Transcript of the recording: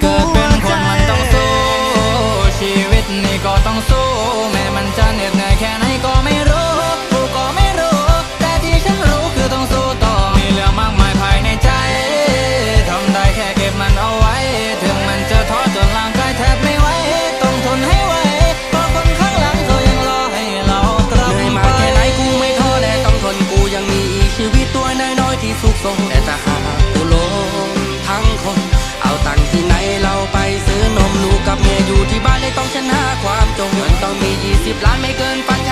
เกิดเป็นคนมันต้องสู้ชีวิตนี่ก็ต้องสู้แม้มันจะเหน็ดเหนื่อยแค่ไหนก็ไม่รู้กูก็ไม่รู้ แต่ที่ฉันรู้คือต้องสู้ต่อมีเรื่องมากมายภายในใจทำได้แค่เก็บมันเอาไว้ ถึงมันจะท้อจนร่างกายแทบไม่ไหวต้องทนให้ไหวเพราะคนข้างหลังเขายังรอให้เรากลับเหนื่อยมาแค่ไหนกูไม่ท้อแน่ต้องทนกูยังมีอีกชีวิตตัวน้อยๆที่สุขสมแต่ถ้าหากกู มันต้องเงินต้องมี 20 ล้านไม่เกินปัน